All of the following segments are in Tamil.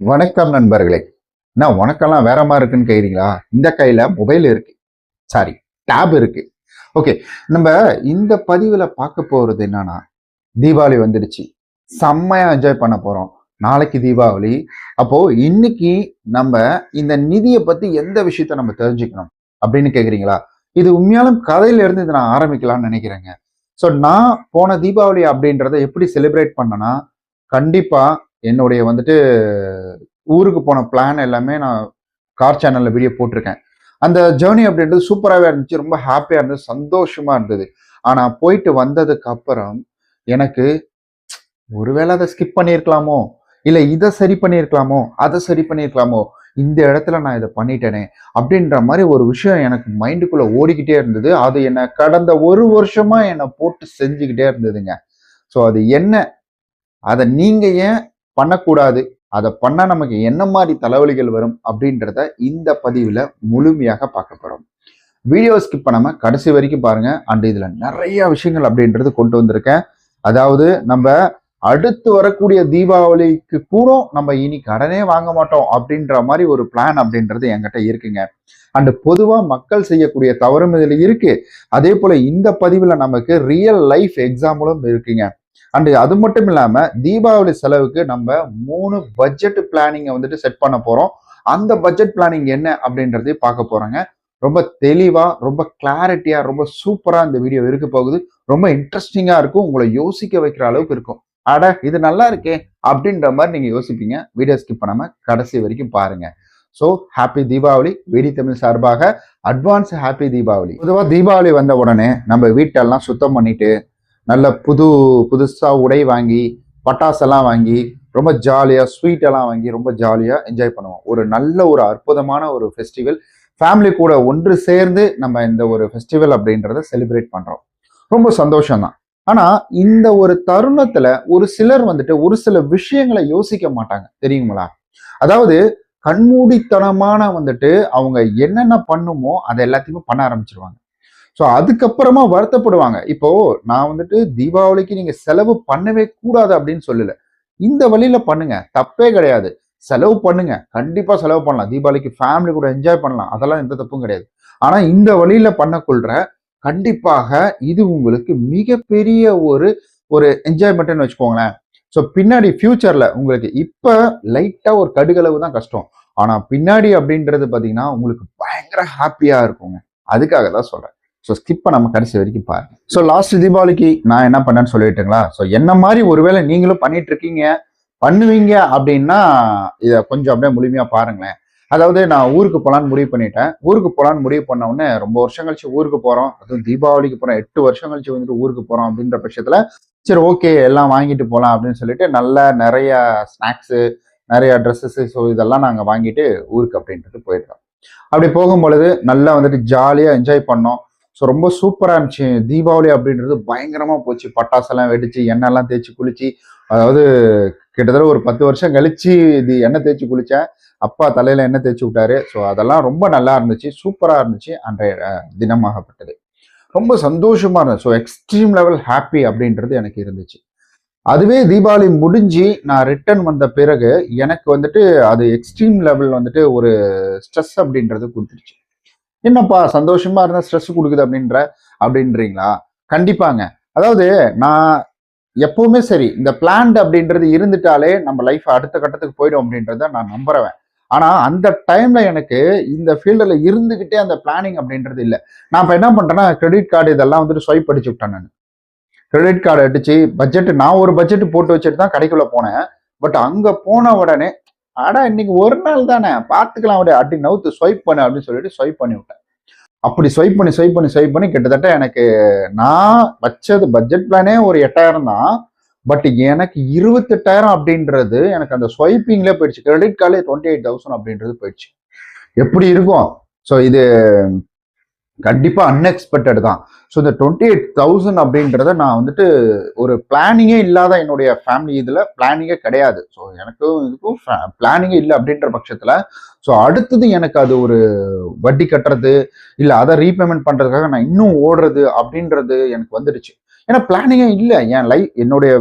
வணக்கம் நண்பர்களே. நான் உனக்கெல்லாம் வேற மாதிரி இருக்குன்னு கேக்குறீங்களா? இந்த கையில மொபைல் இருக்கு. சாரி டேப் இருக்கு. ஓகே நம்ம இந்த பதிவுல பார்க்க போறது என்னன்னா தீபாவளி வந்துடுச்சு. செம்மையா என்ஜாய் பண்ண போறோம். நாளைக்கு தீபாவளி. அப்போ இன்னைக்கு நம்ம இந்த நிதியை பத்தி எந்த விஷயத்த நம்ம தெரிஞ்சுக்கணும் அப்படின்னு கேக்குறீங்களா? இது உண்மையாலும் கதையில இருந்து இதை நான் ஆரம்பிக்கலாம்னு நினைக்கிறேங்க. ஸோ நான் போன தீபாவளி அப்படின்றத எப்படி செலிப்ரேட் பண்ணனா கண்டிப்பா என்னுடைய வந்துட்டு ஊருக்கு போன பிளான் எல்லாமே நான் கார் சேனலில் வீடியோ போட்டிருக்கேன். அந்த ஜேர்னி அப்படின்றது சூப்பராகவே இருந்துச்சு ரொம்ப ஹாப்பியாக இருந்தது சந்தோஷமாக இருந்தது. ஆனால் போயிட்டு வந்ததுக்கு அப்புறம் எனக்கு ஒருவேளை அதை ஸ்கிப் பண்ணியிருக்கலாமோ? இல்லை இதை சரி பண்ணியிருக்கலாமோ? அதை சரி பண்ணியிருக்கலாமோ? இந்த இடத்துல நான் இதை பண்ணிட்டேனே? அப்படின்ற மாதிரி ஒரு விஷயம் எனக்கு மைண்டுக்குள்ளே ஓடிக்கிட்டே இருந்தது. அது என்னை கடந்த ஒரு வருஷமாக என்னை போட்டு செஞ்சுக்கிட்டே இருந்ததுங்க. ஸோ அது என்ன? அதை நீங்கள் ஏன் பண்ணக்கூடாது. அதை பண்ணா நமக்கு என்ன மாதிரி தலைவலிகள் வரும் அப்படின்றத இந்த பதிவில் முழுமையாக பார்க்க போகிறோம் வீடியோ ஸ்கிப் நம்ம கடைசி வரைக்கும் பாருங்க. அண்ட் இதில் நிறைய விஷயங்கள் அப்படின்றது கொண்டு வந்திருக்கேன். அதாவது நம்ம அடுத்து வரக்கூடிய தீபாவளிக்கு கூட நம்ம இனி கடனே வாங்க மாட்டோம் அப்படின்ற மாதிரி ஒரு பிளான் அப்படின்றது என்கிட்ட இருக்குங்க. அண்ட் பொதுவாக மக்கள் செய்யக்கூடிய தவறும் இதில் இருக்கு. அதே போல இந்த பதிவில் நமக்கு ரியல் லைஃப் எக்ஸாம்பிளும் இருக்குங்க. அண்டு அது மட்டும் இல்லாமல் தீபாவளி செலவுக்கு நம்ம மூணு பட்ஜெட் பிளானிங்கை வந்துட்டு செட் பண்ண போகிறோம் அந்த பட்ஜெட் பிளானிங் என்ன அப்படின்றதையும் பார்க்க போகிறோங்க ரொம்ப தெளிவாக ரொம்ப கிளாரிட்டியாக ரொம்ப சூப்பராக இந்த வீடியோ இருக்க போகுது. ரொம்ப இன்ட்ரெஸ்டிங்காக இருக்கும். உங்களை யோசிக்க வைக்கிற அளவுக்கு இருக்கும். அட இது நல்லா இருக்கே அப்படின்ற மாதிரி நீங்கள் யோசிப்பீங்க. வீடியோ ஸ்கிப் பண்ணாமல் கடைசி வரைக்கும் பாருங்க. So happy Deepavali. வெடி தமிழ் சார்பாக அட்வான்ஸ் ஹாப்பி தீபாவளி. பொதுவாக தீபாவளி வந்த உடனே நம்ம வீட்டெல்லாம் சுத்தம் பண்ணிட்டு நல்ல புது புதுசாக உடை வாங்கி பட்டாசெல்லாம் வாங்கி ரொம்ப ஜாலியாக ஸ்வீட்டெல்லாம் வாங்கி ரொம்ப ஜாலியாக என்ஜாய் பண்ணுவோம். ஒரு நல்ல ஒரு அற்புதமான ஒரு ஃபெஸ்டிவல் ஃபேமிலி கூட ஒன்று சேர்ந்து நம்ம இந்த ஒரு ஃபெஸ்டிவல் அப்படின்றத செலிப்ரேட் பண்ணுறோம் ரொம்ப சந்தோஷம்தான். ஆனால் இந்த ஒரு தருணத்தில் ஒரு சிலர் வந்துட்டு ஒரு சில விஷயங்களை யோசிக்க மாட்டாங்க. தெரியுங்களா? அதாவது கண்மூடித்தனமான வந்துட்டு அவங்க என்னென்ன பண்ணுமோ அதை எல்லாத்தையுமே பண்ண ஆரம்பிச்சிருவாங்க. ஸோ அதுக்கப்புறமா வருத்தப்படுவாங்க. இப்போ நான் வந்துட்டு தீபாவளிக்கு நீங்க செலவு பண்ணவே கூடாது அப்படின்னு சொல்லல. இந்த வழியில பண்ணுங்க. தப்பே கிடையாது. செலவு பண்ணுங்க. கண்டிப்பா செலவு பண்ணலாம். தீபாவளிக்கு ஃபேமிலி கூட என்ஜாய் பண்ணலாம். அதெல்லாம் எந்த தப்பும் கிடையாது. ஆனா இந்த வழியில பண்ணக்கொள்ற கண்டிப்பாக இது உங்களுக்கு மிகப்பெரிய ஒரு ஒரு என்ஜாய்மெண்ட்னு வச்சுக்கோங்களேன். ஸோ பின்னாடி ஃபியூச்சர்ல உங்களுக்கு இப்ப லைட்டா ஒரு கடுகளவு தான் கஷ்டம். ஆனா பின்னாடி அப்படின்றது பாத்தீங்கன்னா உங்களுக்கு பயங்கர ஹாப்பியா இருக்குங்க. அதுக்காக தான் சொல்றேன். ஸோ ஸ்கிப் நம்ம கடைசி வரைக்கும் பாருங்க. ஸோ லாஸ்ட் தீபாவளிக்கு நான் என்ன பண்ணேன்னு சொல்லிட்டுங்களா? ஸோ என்ன மாதிரி ஒருவேளை நீங்களும் பண்ணிட்டு இருக்கீங்க பண்ணுவீங்க அப்படின்னா இதை கொஞ்சம் அப்படியே முழுமையா பாருங்களேன். அதாவது நான் ஊருக்கு போகலான்னு முடிவு பண்ணிட்டேன். ஊருக்கு போகலான்னு முடிவு பண்ண உடனே ரொம்ப வருஷம் கழிச்சு ஊருக்கு போறோம். அதுவும் தீபாவளிக்கு போறோம். எட்டு வருஷம் கழிச்சு வந்துட்டு ஊருக்கு போறோம் அப்படின்ற பட்சத்துல சரி ஓகே எல்லாம் வாங்கிட்டு போகலாம் அப்படின்னு சொல்லிட்டு நல்ல நிறைய ஸ்நாக்ஸு நிறைய ட்ரெஸ்ஸஸ் ஸோ இதெல்லாம் நாங்கள் வாங்கிட்டு ஊருக்கு அப்படின்றது போயிருக்கோம் அப்படி போகும்பொழுது நல்லா வந்துட்டு ஜாலியாக என்ஜாய் பண்ணோம். ஸோ ரொம்ப சூப்பராக இருந்துச்சு. தீபாவளி அப்படின்றது பயங்கரமாக போச்சு. பட்டாசெல்லாம் வெடிச்சு எண்ணெய்லாம் தேய்ச்சி குளிச்சு அதாவது கிட்டத்தட்ட ஒரு பத்து வருஷம் கழிச்சு இது எண்ணெய் தேய்ச்சி குளித்தேன் அப்பா தலையில் எண்ணெய் தேய்ச்சி விட்டாரு. ஸோ அதெல்லாம் ரொம்ப நல்லா இருந்துச்சு. சூப்பராக இருந்துச்சு. அன்றைய தினமாகப்பட்டது. ரொம்ப சந்தோஷமாக இருந்தது. ஸோ எக்ஸ்ட்ரீம் லெவல் ஹாப்பி அப்படின்றது எனக்கு இருந்துச்சு. அதுவே தீபாவளி முடிஞ்சு நான் ரிட்டர்ன் வந்த பிறகு எனக்கு வந்துட்டு அது எக்ஸ்ட்ரீம் லெவல் வந்துட்டு ஒரு ஸ்ட்ரெஸ் அப்படின்றது கொடுத்துருச்சு. என்னப்பா சந்தோஷமா இருந்தா ஸ்ட்ரெஸ் கொடுக்குது அப்படின்ற அப்படின்றீங்களா? கண்டிப்பாங்க. அதாவது நான் எப்பவுமே சரி இந்த பிளான்ட் அப்படின்றது இருந்துட்டாலே நம்ம லைஃப் அடுத்த கட்டத்துக்கு போயிடும் அப்படின்றத நான் நம்புறேன் ஆனா அந்த டைம்ல எனக்கு இந்த ஃபீல்டில் இருந்துகிட்டே அந்த பிளானிங் அப்படின்றது இல்லை. நான் இப்போ என்ன பண்ணுறேன்னா கிரெடிட் கார்டு இதெல்லாம் வந்துட்டு ஸ்வைப் அடிச்சு விட்டேன் நான். கிரெடிட் கார்டு அடிச்சு பட்ஜெட் நான் ஒரு பட்ஜெட் போட்டு வச்சுட்டு தான் கடைக்குள்ளே போனேன். பட் அங்கே போன உடனே அடா இன்னைக்கு ஒரு நாள் தானே பார்த்துக்கலாம் அப்படியே அடி நவுத்து ஸ்வைப் பண்ணு அப்படின்னு சொல்லிட்டு ஸ்வைப் பண்ணி விட்டேன். அப்படி ஸ்வைப் பண்ணி ஸ்வைப் பண்ணி ஸ்வைப் பண்ணி கிட்டத்தட்ட எனக்கு நான் வச்சது பட்ஜெட் பிளானே ஒரு எட்டாயிரம் தான். பட் எனக்கு இருபத்தெட்டாயிரம் அப்படின்றது எனக்கு அந்த ஸ்வைப்பிங்ல போயிடுச்சு. Credit card twenty eight thousand அப்படின்றது போயிடுச்சு. எப்படி இருக்கும்? ஸோ இது கண்டிப்பாக அன்எக்ஸ்பெக்டட் தான். ஸோ இந்த டுவெண்ட்டி எயிட் தௌசண்ட் அப்படின்றத நான் வந்துட்டு ஒரு பிளானிங்கே இல்லாத என்னுடைய ஃபேமிலி இதில் பிளானிங்கே கிடையாது. ஸோ எனக்கும் இதுக்கும் பிளானிங்கே இல்லை அப்படின்ற பட்சத்தில் ஸோ அடுத்தது எனக்கு அது ஒரு வட்டி கட்டுறது இல்லை அதை ரீபேமெண்ட் பண்ணுறதுக்காக நான் இன்னும் ஓடுறது அப்படின்றது எனக்கு வந்துடுச்சு. ஏன்னா பிளானிங்கே இல்லை. என் லைஃப் என்னுடைய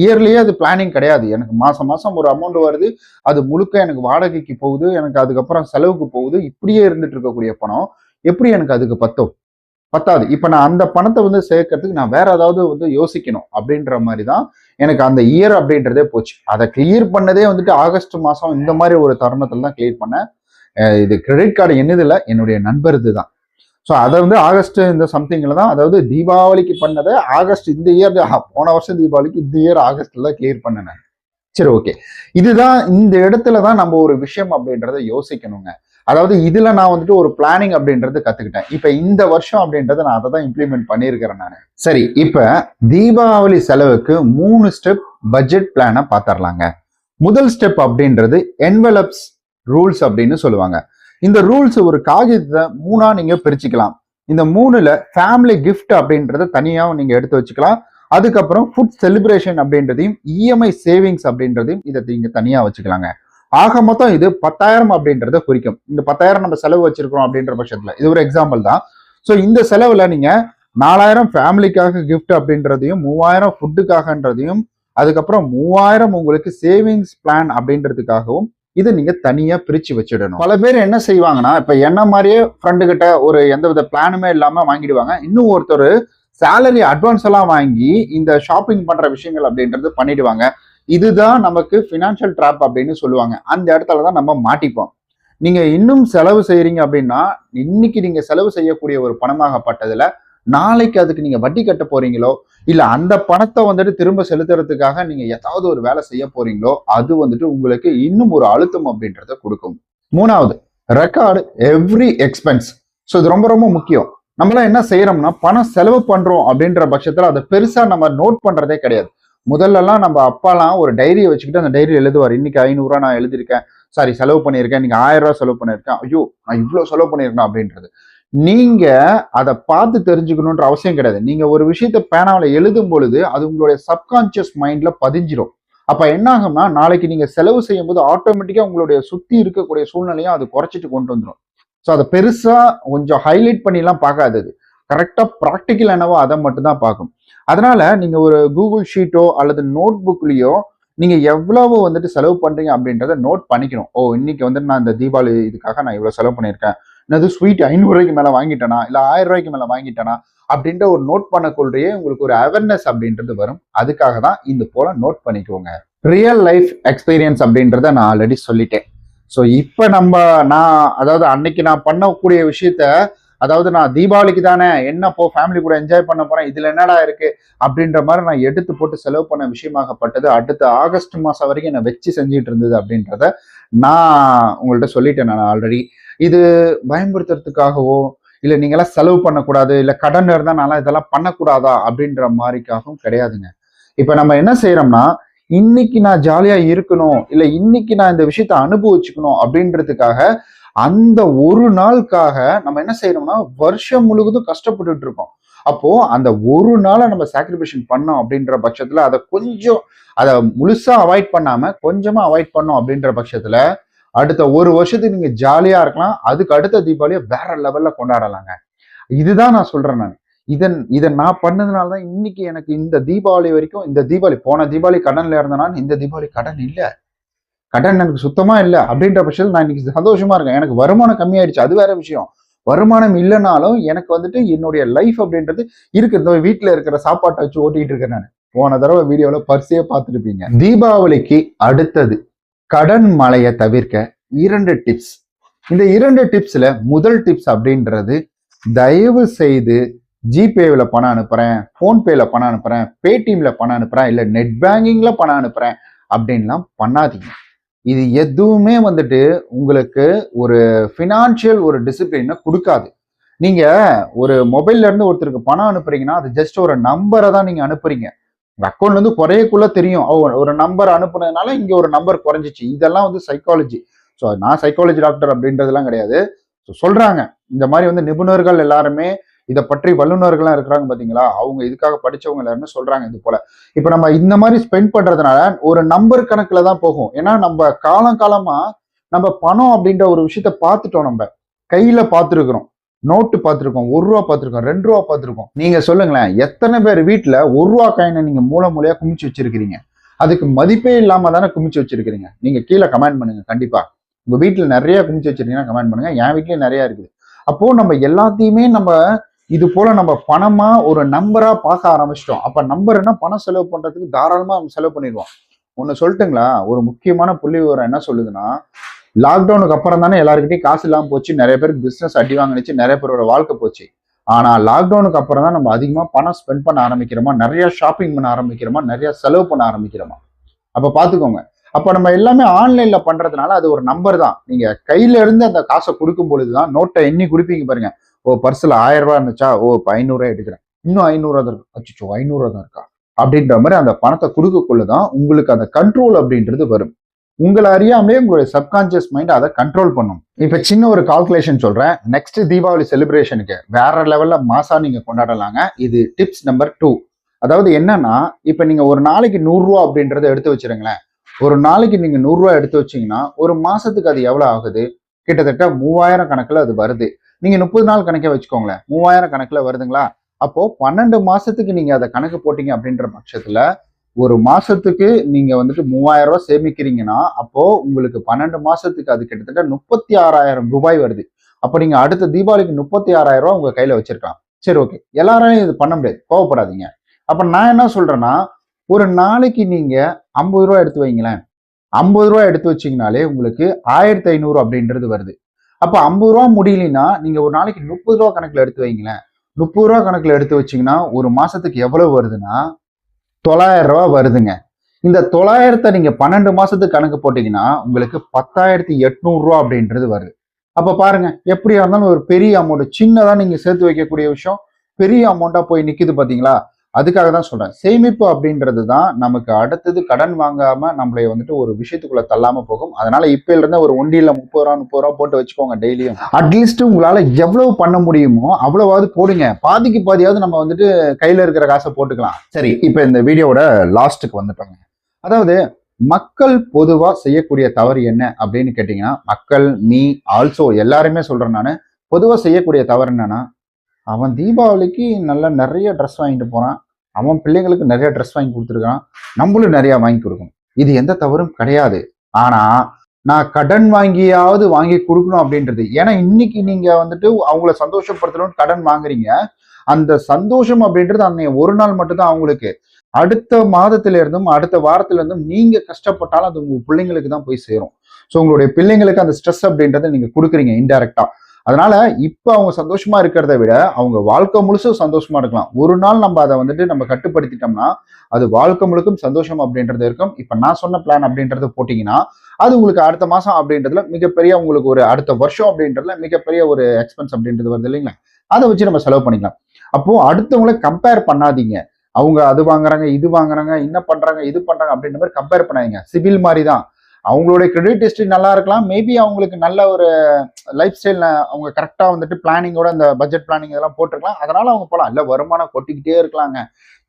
இயர்லியே அது பிளானிங் கிடையாது. எனக்கு மாசம் மாசம் ஒரு அமௌண்ட் வருது அது முழுக்க எனக்கு வாடகைக்கு போகுது எனக்கு அதுக்கப்புறம் செலவுக்கு போகுது இப்படியே இருந்துட்டு இருக்கக்கூடிய பணம். எப்படி எனக்கு அதுக்கு பத்தும் பத்தாது. இப்போ நான் அந்த பணத்தை வந்து சேர்க்கறதுக்கு நான் வேற ஏதாவது வந்து யோசிக்கணும் அப்படின்ற மாதிரி தான் எனக்கு அந்த இயர் அப்படின்றதே போச்சு. அதை கிளியர் பண்ணதே வந்துட்டு ஆகஸ்ட் மாதம் இந்த மாதிரி ஒரு தருணத்தில் தான் கிளியர் பண்ணேன். இது கிரெடிட் கார்டு என்னது இல்லை என்னுடைய நண்பர் தான் ஸோ அதை வந்து ஆகஸ்ட் இந்த சம்திங்கில் தான் அதாவது தீபாவளிக்கு பண்ணதை ஆகஸ்ட் இந்த இயர் போன வருஷம் தீபாவளிக்கு இந்த இயர் ஆகஸ்ட்ல தான் கிளியர் பண்ணேன் சரி ஓகே இதுதான் இந்த இடத்துல தான் நம்ம ஒரு விஷயம் அப்படின்றத யோசிக்கணுங்க. அதாவது இதுல நான் வந்துட்டு ஒரு பிளானிங் அப்படின்றது கத்துக்கிட்டேன். இப்ப இந்த வருஷம் அப்படின்றத நான் அதை தான் இம்ப்ளிமெண்ட் பண்ணியிருக்கிறேன் நான். சரி இப்ப தீபாவளி செலவுக்கு மூணு ஸ்டெப் பட்ஜெட் பிளானை பார்த்துடலாங்க முதல் ஸ்டெப் அப்படின்றது என்வெலப்ஸ் ரூல்ஸ் அப்படின்னு சொல்லுவாங்க. இந்த ரூல்ஸ் ஒரு காகிதத்தை மூணா நீங்க பிரிச்சுக்கலாம். இந்த மூணுல ஃபேமிலி கிஃப்ட் அப்படின்றத தனியாகவும் நீங்க எடுத்து வச்சுக்கலாம். அதுக்கப்புறம் ஃபுட் செலிப்ரேஷன் அப்படின்றதையும் இஎம்ஐ சேவிங்ஸ் அப்படின்றதையும் இதை நீங்க தனியா வச்சுக்கலாங்க. ஆக மொத்தம் இது பத்தாயிரம் அப்படின்றத குறிக்கும். இந்த பத்தாயிரம் நம்ம செலவு வச்சிருக்கிறோம் அப்படின்ற பட்சத்துல. இது ஒரு எக்ஸாம்பிள் தான். ஸோ இந்த செலவுல நீங்க நாலாயிரம் ஃபேமிலிக்காக கிஃப்ட் அப்படின்றதையும் மூவாயிரம் ஃபுட்டுக்காகன்றதையும் அதுக்கப்புறம் மூவாயிரம் உங்களுக்கு சேவிங்ஸ் பிளான் அப்படின்றதுக்காகவும் இதை நீங்க தனியா பிரிச்சு வச்சிடணும். பல பேர் என்ன செய்வாங்கன்னா இப்ப என்ன மாதிரியே ஃப்ரெண்டு கிட்ட ஒரு எந்தவித பிளானுமே இல்லாம வாங்கிடுவாங்க. இன்னும் ஒருத்தர் சேலரி அட்வான்ஸ் எல்லாம் வாங்கி இந்த ஷாப்பிங் பண்ற விஷயங்கள் அப்படின்றது பண்ணிடுவாங்க. இதுதான் நமக்கு ஃபினான்ஷியல் ட்ராப் அப்படின்னு சொல்லுவாங்க. அந்த இடத்துல தான் நம்ம மாட்டிப்போம். நீங்க இன்னும் செலவு செய்யறீங்க அப்படின்னா இன்னைக்கு நீங்க செலவு செய்யக்கூடிய ஒரு பணமாகப்பட்டதுல நாளைக்கு அதுக்கு நீங்க வட்டி கட்ட போறீங்களோ இல்ல அந்த பணத்தை வந்துட்டு திரும்ப செலுத்துறதுக்காக நீங்க ஏதாவது ஒரு வேலை செய்ய போறீங்களோ அது வந்துட்டு உங்களுக்கு இன்னும் ஒரு அழுத்தம் அப்படின்றத கொடுக்கும். மூணாவது ரெக்கார்டு எவ்ரி எக்ஸ்பென்ஸ் ஸோ இது ரொம்ப ரொம்ப முக்கியம். நம்மளாம் என்ன செய்யறோம்னா பணம் செலவு பண்றோம் அப்படின்ற பட்சத்துல அதை பெருசா நம்ம நோட் பண்றதே கிடையாது. முதல்லலாம் நம்ம அப்பாலாம் ஒரு டைரியை வச்சுக்கிட்டு அந்த டைரி எழுதுவார். இன்னைக்கு ஐநூறுரூவா நான் எழுதியிருக்கேன் சாரி செலவு பண்ணியிருக்கேன். இன்னைக்கு ஆயிரம் ரூபா செலவு பண்ணியிருக்கேன். ஐயோ நான் இவ்வளோ செலவு பண்ணியிருக்கேன் அப்படின்றது. நீங்க அதை பார்த்து தெரிஞ்சுக்கணுன்ற அவசியம் கிடையாது. நீங்க ஒரு விஷயத்த பேனாவில் எழுதும் பொழுது அது உங்களுடைய சப்கான்சியஸ் மைண்ட்ல பதிஞ்சிரும். அப்ப என்ன ஆகும்னா நாளைக்கு நீங்க செலவு செய்யும் போது ஆட்டோமேட்டிக்கா உங்களுடைய சுத்தி இருக்கக்கூடிய சூழ்நிலையும் அது குறைச்சிட்டு கொண்டு வந்துடும் ஸோ அதை பெருசா கொஞ்சம் ஹைலைட் பண்ணிலாம் பார்க்காதது. கரெக்டாக ப்ராக்டிக்கல் என்னவோ அதை மட்டும்தான் பார்க்கும். அதனால நீங்க ஒரு கூகுள் ஷீட்டோ அல்லது நோட் புக்லேயோ நீங்க எவ்வளவு வந்துட்டு செலவு பண்றீங்க அப்படின்றத நோட் பண்ணிக்கணும். ஓ இன்னைக்கு வந்துட்டு நான் இந்த தீபாவளி இதுக்காக நான் இவ்வளவு செலவு பண்ணியிருக்கேன். என்னது ஸ்வீட் ஐநூறுரூவாய்க்கு மேலே வாங்கிட்டேனா? இல்லை ஆயிரம் ரூபாய்க்கு மேலே வாங்கிட்டேனா? அப்படின்ற ஒரு நோட் பண்ணக்குள்ளேயே உங்களுக்கு ஒரு அவேர்னஸ் அப்படின்றது வரும். அதுக்காக தான் இந்த போல நோட் பண்ணிக்கோங்க. ரியல் லைஃப் எக்ஸ்பீரியன்ஸ் அப்படின்றத நான் ஆல்ரெடி சொல்லிட்டேன். ஸோ இப்போ நம்ம நான் அதாவது அன்னைக்கு நான் பண்ணக்கூடிய விஷயத்த அதாவது நான் தீபாவளிக்கு தானே என்ன போ ஃபேமிலி கூட என்ஜாய் பண்ண போறேன் இதுல என்னடா இருக்கு? அப்படின்ற மாதிரி நான் எடுத்து போட்டு செலவு பண்ண விஷயமாகப்பட்டது. அடுத்த ஆகஸ்ட் மாசம் வரைக்கும் என்னை வச்சு செஞ்சுட்டு இருந்தது அப்படின்றத நான் உங்கள்கிட்ட சொல்லிட்டேன் நான் ஆல்ரெடி இது பயன்படுத்துறதுக்காகவோ இல்ல நீங்களாம் செலவு பண்ணக்கூடாது இல்ல கடன் இருந்தா நான்லாம் இதெல்லாம் பண்ணக்கூடாதா அப்படின்ற மாதிரிக்காகவும் கிடையாதுங்க. இப்ப நம்ம என்ன செய்யறோம்னா இன்னைக்கு நான் ஜாலியா இருக்கணும் இல்ல இன்னைக்கு நான் இந்த விஷயத்த அனுபவிச்சுக்கணும் அப்படின்றதுக்காக அந்த ஒரு நாளுக்காக நம்ம என்ன செய்யறோம்னா வருஷம் முழுவதும் கஷ்டப்பட்டுட்டு இருக்கோம். அப்போ அந்த ஒரு நாளை நம்ம சாக்ரிஃபிகேஷன் பண்ணோம் அப்படின்ற பட்சத்துல அதை கொஞ்சம் அதை முழுசா அவாய்ட் பண்ணாம கொஞ்சமா அவாய்ட் பண்ணோம் அப்படின்ற பட்சத்துல அடுத்த ஒரு வருஷத்துக்கு நீங்க ஜாலியா இருக்கலாம். அதுக்கு அடுத்த தீபாவளியை வேற லெவல்ல கொண்டாடலாங்க. இதுதான் நான் சொல்றேன் நான். இதன் இதை நான் பண்ணதுனால தான் இன்னைக்கு எனக்கு இந்த தீபாவளி வரைக்கும் இந்த தீபாவளி போன தீபாவளி கடன்ல இருந்தனா இந்த தீபாவளி கடன் இல்லை. கடன் எனக்கு சுத்தமா இல்லை அப்படின்ற பட்சத்தில் நான் இன்னைக்கு சந்தோஷமா இருக்கேன். எனக்கு வருமானம் கம்மியாயிடுச்சு. அது வேற விஷயம். வருமானம் இல்லைனாலும் எனக்கு வந்துட்டு என்னுடைய லைஃப் அப்படின்றது இருக்கு இந்த இருக்கிற சாப்பாட்டை வச்சு ஓட்டிகிட்டு இருக்கேன் நான். போன தடவை வீடியோவில் பரிசையே பார்த்துருப்பீங்க. தீபாவளிக்கு அடுத்தது கடன் மலையை தவிர்க்க இரண்டு டிப்ஸ் இந்த இரண்டு டிப்ஸில் முதல் டிப்ஸ் அப்படின்றது தயவு செய்து ஜிபேவில் பணம் அனுப்புகிறேன் ஃபோன்பேல பணம் அனுப்புகிறேன் பேடிஎம்ல பணம் அனுப்புகிறேன் இல்லை நெட் பேங்கிங்கில் பணம் அனுப்புகிறேன் அப்படின்லாம் பண்ணாதீங்க. இது எதுவுமே வந்துட்டு உங்களுக்கு ஒரு ஃபினான்ஷியல் ஒரு டிசிப்ளினை கொடுக்காது. நீங்க ஒரு மொபைல்ல இருந்து ஒருத்தருக்கு பணம் அனுப்புறீங்கன்னா அது ஜஸ்ட் ஒரு நம்பரை தான் நீங்க அனுப்புறீங்க. உங்க அக்கௌண்ட்ல இருந்து குறையக்குள்ள தெரியும். ஒரு நம்பர் அனுப்புனதுனால இங்க ஒரு நம்பர் குறைஞ்சிச்சு. இதெல்லாம் வந்து சைக்காலஜி ஸோ நான் சைக்காலஜி டாக்டர் அப்படின்றதெல்லாம் கிடையாது. ஸோ சொல்றாங்க. இந்த மாதிரி வந்து நிபுணர்கள் எல்லாருமே இதை பற்றி வல்லுநர்கள்லாம் இருக்கிறாங்க பார்த்தீங்களா அவங்க இதுக்காக படிச்சவங்க எல்லாருமே சொல்கிறாங்க இது போல். இப்போ நம்ம இந்த மாதிரி ஸ்பெண்ட் பண்ணுறதுனால ஒரு நம்பர் கணக்கில் தான் போகும். ஏன்னா நம்ம காலம் காலமாக நம்ம பணம் அப்படின்ற ஒரு விஷயத்த பார்த்துட்டோம் நம்ம. கையில் பார்த்துருக்குறோம். நோட்டு பார்த்துருக்கோம். ஒரு ரூபா பார்த்துருக்கோம். ரெண்டு ரூபா பார்த்துருக்கோம். நீங்கள் சொல்லுங்களேன் எத்தனை பேர் வீட்டில் ஒரு ரூபா காயினை நீங்கள் மூளை மூலையாக குமிச்சு வச்சிருக்கிறீங்க? அதுக்கு மதிப்பே இல்லாமல் தானே குமிச்சு வச்சிருக்கிறீங்க. நீங்கள் கீழே கமெண்ட் பண்ணுங்கள் கண்டிப்பாக உங்கள் வீட்டில் நிறைய குமிச்சு வச்சிருக்கீங்கன்னா கமெண்ட் பண்ணுங்க. என் வீட்லேயும் நிறையா இருக்குது. அப்போது நம்ம எல்லாத்தையுமே நம்ம இது போல நம்ம பணமா ஒரு நம்பரா பார்க்க ஆரம்பிச்சிட்டோம். அப்ப நம்பர்னா பணம் செலவு பண்றதுக்கு தாராளமா செலவு பண்ணிடுவோம் ஒன்னு சொல்லட்டுங்களா? ஒரு முக்கியமான புள்ளி விவரம் என்ன சொல்லுதுன்னா லாக்டவுனுக்கு அப்புறம் தானே எல்லாருக்கிட்டையும் காசு இல்லாம போச்சு. நிறைய பேருக்கு பிசினஸ் அடி வாங்கினுச்சு நிறைய பேரோட வாழ்க்கை போச்சு. ஆனா லாக்டவுனுக்கு அப்புறம் தான் நம்ம அதிகமா பணம் ஸ்பெண்ட் பண்ண ஆரம்பிக்கிறோமா? நிறைய ஷாப்பிங் பண்ண ஆரம்பிக்கிறோமா? நிறைய செலவு பண்ண ஆரம்பிக்கிறோமா? அப்ப பாத்துக்கோங்க அப்ப நம்ம எல்லாமே ஆன்லைன்ல பண்றதுனால அது ஒரு நம்பர் தான். நீங்க கையில இருந்து அந்த காசை கொடுக்கும் பொழுதுதான் நோட்டை எண்ணி கொடுப்பீங்க பாருங்க. ஓ பர்ஸில் ஆயிரம் ரூபா இருந்துச்சா? ஓ இப்போ ஐநூறுரூவா எடுக்கிறேன். இன்னும் ஐநூறுரூவா தான் இருக்கு. அச்சோ ஐநூறுரூவா தான் இருக்கா? அப்படின்ற மாதிரி அந்த பணத்தை கொடுக்கக்குள்ள தான் உங்களுக்கு அந்த கண்ட்ரோல் அப்படின்றது வரும். உங்களை அறியாமலே உங்களுடைய சப்கான்சியஸ் மைண்ட் அதை கண்ட்ரோல் பண்ணும். இப்போ சின்ன ஒரு கால்குலேஷன் சொல்கிறேன் நெக்ஸ்ட் தீபாவளி செலிப்ரேஷனுக்கு வேற லெவலில் மாசா நீங்கள் கொண்டாடலாங்க. இது டிப்ஸ் நம்பர் டூ அதாவது என்னன்னா இப்போ நீங்கள் ஒரு நாளைக்கு நூறுரூவா அப்படின்றத எடுத்து வச்சிருங்களேன். ஒரு நாளைக்கு நீங்கள் நூறுரூவா எடுத்து வச்சீங்கன்னா ஒரு மாதத்துக்கு அது எவ்வளோ ஆகுது? கிட்டத்தட்ட மூவாயிரம் கணக்கில் அது வருது. நீங்க முப்பது நாள் கணக்கே வச்சுக்கோங்களேன். மூவாயிரம் கணக்குல வருதுங்களா? அப்போ பன்னெண்டு மாசத்துக்கு நீங்க அதை கணக்கு போட்டீங்க அப்படின்ற பட்சத்துல ஒரு மாசத்துக்கு நீங்க வந்துட்டு மூவாயிரம் ரூபாய் சேமிக்கிறீங்கன்னா அப்போ உங்களுக்கு பன்னெண்டு மாசத்துக்கு அது கிட்டத்தட்ட முப்பத்தி ஆறாயிரம் ரூபாய் வருது. அப்ப நீங்க அடுத்த தீபாவளிக்கு முப்பத்தி ஆறாயிரம் ரூபாய் உங்க கையில வச்சிருக்கலாம். சரி ஓகே எல்லாராலையும் இது பண்ண முடியாது. கோவப்படாதீங்க. அப்ப நான் என்ன சொல்றேன்னா ஒரு நாளைக்கு நீங்க ஐம்பது ரூபா எடுத்து வைங்களேன். ஐம்பது ரூபா எடுத்து வச்சிங்கனாலே உங்களுக்கு ஆயிரத்தி ஐநூறு அப்படின்றது வருது. அப்போ ஐம்பது ரூபா முடியலன்னா நீங்கள் ஒரு நாளைக்கு முப்பது ரூபா கணக்கில் எடுத்து வைங்களேன். முப்பது ரூபா கணக்கில் எடுத்து வச்சீங்கன்னா ஒரு மாதத்துக்கு எவ்வளோ வருதுன்னா தொள்ளாயிரம் ரூபா வருதுங்க. இந்த தொள்ளாயிரத்தை நீங்கள் பன்னெண்டு மாதத்துக்கு கணக்கு போட்டிங்கன்னா உங்களுக்கு பத்தாயிரத்தி எட்நூறுரூவா அப்படின்றது வருது. அப்போ பாருங்கள் எப்படியா இருந்தாலும் ஒரு பெரிய அமௌண்ட் சின்னதாக நீங்கள் சேர்த்து வைக்கக்கூடிய விஷயம் பெரிய அமௌண்ட்டாக போய் நிற்கிது பார்த்தீங்களா அதுக்காக தான் சொல்றேன். சேமிப்பு அப்படின்றது தான் நமக்கு அடுத்தது கடன் வாங்காம நம்மளை வந்துட்டு ஒரு விஷயத்துக்குள்ள தள்ளாம போகும். அதனால இப்பல இருந்து ஒரு ஒண்டியில முப்பது ரூபா முப்பது ரூபா போட்டு வச்சுக்கோங்க டெய்லியும் அட்லீஸ்ட் உங்களால எவ்வளவு பண்ண முடியுமோ அவ்வளவாவது போடுங்க. பாதிக்கு பாதியாவது நம்ம வந்துட்டு கையில இருக்கிற காசை போட்டுக்கலாம். சரி. இப்போ இந்த வீடியோவோட லாஸ்ட்டுக்கு வந்துட்டோங்க அதாவது மக்கள் பொதுவா செய்யக்கூடிய தவறு என்ன அப்படின்னு கேட்டீங்கன்னா மக்கள் மீ ஆல்சோ எல்லாருமே சொல்றேன் நான். பொதுவா செய்யக்கூடிய தவறு என்னன்னா அவன் தீபாவளிக்கு நல்லா நிறைய ட்ரெஸ் வாங்கிட்டு போகிறான் அவன் பிள்ளைங்களுக்கு நிறைய ட்ரெஸ் வாங்கி கொடுத்துருக்கான். நம்மளும் நிறையா வாங்கி கொடுக்கணும். இது எந்த தவறும் கிடையாது. ஆனால் நான் கடன் வாங்கியாவது வாங்கி கொடுக்கணும் அப்படின்றது. ஏன்னா இன்னைக்கு நீங்கள் வந்துட்டு அவங்கள சந்தோஷப்படுத்தணும்னு கடன் வாங்குறீங்க. அந்த சந்தோஷம் அப்படின்றது அன்னைய ஒரு நாள் மட்டும்தான் அவங்களுக்கு. அடுத்த மாதத்துல இருந்தும் அடுத்த வாரத்துல இருந்தும் நீங்க கஷ்டப்பட்டாலும் அது உங்க பிள்ளைங்களுக்கு தான் போய் சேரும். ஸோ உங்களுடைய பிள்ளைங்களுக்கு அந்த ஸ்ட்ரெஸ் அப்படின்றத நீங்க கொடுக்குறீங்க இன்டெரக்டா அதனால இப்போ அவங்க சந்தோஷமா இருக்கிறத விட அவங்க வாழ்க்கை முழுசும் சந்தோஷமா இருக்கலாம். ஒரு நாள் நம்ம அதை வந்துட்டு நம்ம கட்டுப்படுத்திட்டோம்னா அது வாழ்க்கை முழுக்கும் சந்தோஷம் அப்படின்றது இருக்கும். இப்போ நான் சொன்ன பிளான் அப்படின்றத போட்டிங்கன்னா அது உங்களுக்கு அடுத்த மாதம் அப்படின்றதுல மிகப்பெரிய உங்களுக்கு ஒரு அடுத்த வருஷம் அப்படின்றதுல மிகப்பெரிய ஒரு எக்ஸ்பென்ஸ் அப்படின்றது வருது இல்லைங்களா? அதை வச்சு நம்ம செலவு பண்ணிக்கலாம். அப்போ அடுத்தவங்கள கம்பேர் பண்ணாதீங்க. அவங்க அது வாங்குறாங்க இது வாங்குறாங்க என்ன பண்றாங்க இது பண்றாங்க அப்படின்ற மாதிரி கம்பேர் பண்ணாதீங்க. சிவில் மாதிரி தான். அவங்களுடைய கிரெடிட் ஹிஸ்ட்ரி நல்லா இருக்கலாம். மேபி அவங்களுக்கு நல்ல ஒரு லைஃப் ஸ்டைல் அவங்க கரெக்டாக வந்துட்டு பிளானிங்கோட அந்த பட்ஜெட் பிளானிங் இதெல்லாம் போட்டிருக்கலாம். அதனால அவங்க போகலாம் இல்லை வருமானம் கொட்டிக்கிட்டே இருக்கலாங்க.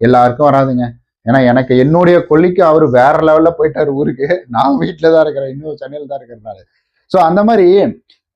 எல்லாருக்கும் வராதுங்க. ஏன்னா எனக்கு என்னுடைய கொல்லிக்கு அவர் வேற லெவலில் போயிட்டார் ஊருக்கு. நான் வீட்டில் தான் இருக்கிறேன். இன்னும் சென்னையில் தான் இருக்கிறனால ஸோ அந்த மாதிரி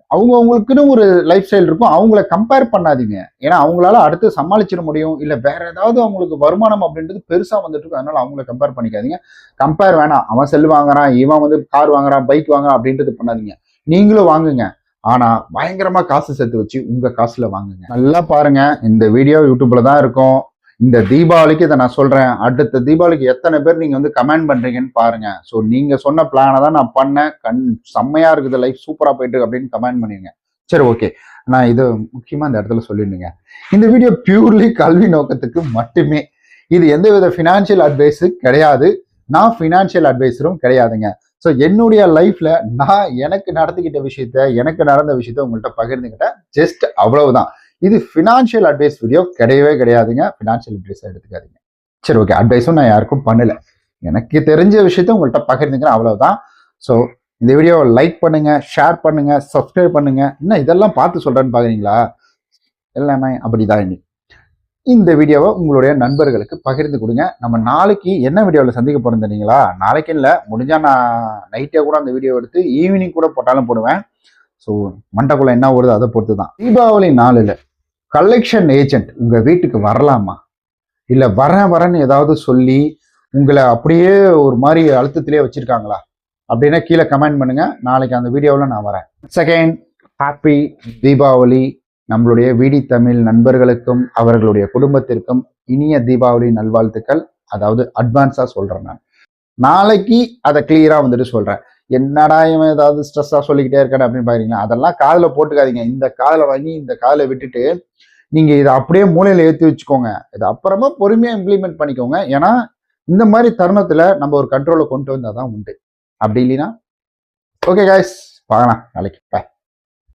அவங்க அவங்களுக்குன்னு ஒரு லைஃப் ஸ்டைல் இருக்கும். அவங்கள கம்பேர் பண்ணாதீங்க. ஏன்னா அவங்களால அடுத்து சமாளிச்சிட முடியும். இல்லை வேற ஏதாவது அவங்களுக்கு வருமானம் அப்படின்றது பெருசாக வந்துட்டு இருக்கும். அதனால அவங்கள கம்பேர் பண்ணிக்காதீங்க. கம்பேர் வேணாம். அவன் செல் வாங்குறான் இவன் வந்து கார் வாங்குறான் பைக் வாங்குறான் அப்படின்றது பண்ணாதீங்க. நீங்களும் வாங்குங்க. ஆனா பயங்கரமா காசு சேர்த்து வச்சு உங்க காசுல வாங்குங்க. நல்லா பாருங்க. இந்த வீடியோ யூடியூப்ல தான் இருக்கும். இந்த தீபாவளிக்கு இதை நான் சொல்றேன். அடுத்த தீபாவளிக்கு எத்தனை பேர் நீங்க வந்து கமெண்ட் பண்றீங்கன்னு பாருங்க. ஸோ நீங்க சொன்ன பிளானை தான் நான் பண்ணேன். கண் செம்மையா இருக்குது. லைஃப் சூப்பரா போயிட்டு அப்படின்னு கமெண்ட் பண்ணிருங்க. சரி ஓகே நான் இது முக்கியமா இந்த இடத்துல சொல்லிடுங்க இந்த வீடியோ பியூர்லி கல்வி நோக்கத்துக்கு மட்டுமே. இது எந்த வித ஃபினான்ஷியல் அட்வைஸு கிடையாது. நான் ஃபினான்ஷியல் அட்வைஸரும் கிடையாதுங்க. ஸோ என்னுடைய லைஃப்ல நான் எனக்கு நடத்திக்கிட்ட விஷயத்த எனக்கு நடந்த விஷயத்த உங்கள்கிட்ட பகிர்ந்துக்கிட்டேன் ஜஸ்ட் அவ்வளவுதான். இது ஃபினான்ஷியல் அட்வைஸ் வீடியோ கிடையவே கிடையாதுங்க. ஃபினான்ஷியல் அட்வைஸ் எடுத்துக்காதீங்க. சரி ஓகே அட்வைஸும் நான் யாருக்கும் பண்ணல. எனக்கு தெரிஞ்ச விஷயத்த உங்கள்கிட்ட பகிர்ந்துக்கிறேன். அவ்வளோதான் ஸோ இந்த வீடியோவை லைக் பண்ணுங்க ஷேர் பண்ணுங்க சப்ஸ்கிரைப் பண்ணுங்க. இன்னும் இதெல்லாம் பார்த்து சொல்கிறேன்னு பார்க்குறீங்களா எல்லாமே அப்படிதான் இன்னைக்கு இந்த வீடியோவை உங்களுடைய நண்பர்களுக்கு பகிர்ந்து கொடுங்க. நம்ம நாளைக்கு என்ன வீடியோவில் சந்திக்க போகிறோம் தெரியுங்களா? நாளைக்கு இல்லை முடிஞ்சா நான் நைட்டே கூட அந்த வீடியோ எடுத்து ஈவினிங் கூட போட்டாலும் போடுவேன். ஸோ மண்டக்குள்ள என்ன வருது அதை பொறுத்து தான் தீபாவளி நாளில் கலெக்ஷன் ஏஜென்ட் உங்கள் வீட்டுக்கு வரலாமா? இல்லை வரேன் வரேன்னு ஏதாவது சொல்லி உங்களை அப்படியே ஒரு மாதிரி அழுத்தத்திலே வச்சிருக்காங்களா? அப்படின்னா கீழே கமெண்ட் பண்ணுங்கள் நாளைக்கு அந்த வீடியோவில் நான் வரேன். Second happy Deepavali. நம்மளுடைய விடி தமிழ் நண்பர்களுக்கும் அவர்களுடைய குடும்பத்திற்கும் இனிய தீபாவளி நல்வாழ்த்துக்கள். அதாவது அட்வான்ஸாக சொல்கிறேன் நான். நாளைக்கு அதை கிளியராக வந்துட்டு சொல்கிறேன் என்னடா இவன் ஏதாவது ஸ்ட்ரெஸ்ஸாக சொல்லிக்கிட்டே இருக்கானே அப்படின்னு பாருங்களா அதெல்லாம் காதில் போட்டுக்காதீங்க. இந்த காதில் வாங்கி இந்த காதில் விட்டுட்டு நீங்கள் இதை அப்படியே மூலையில் ஏற்றி வச்சுக்கோங்க. இது அப்புறமா பொறுமையாக இம்ப்ளிமெண்ட் பண்ணிக்கோங்க. ஏன்னா இந்த மாதிரி தருணத்தில் நம்ம ஒரு கண்ட்ரோலை கொண்டு வந்தால் தான் உண்டு. அப்படி இல்லைன்னா ஓகே காய்ஸ் பார்க்கலாம். நாளைக்கு. பாய்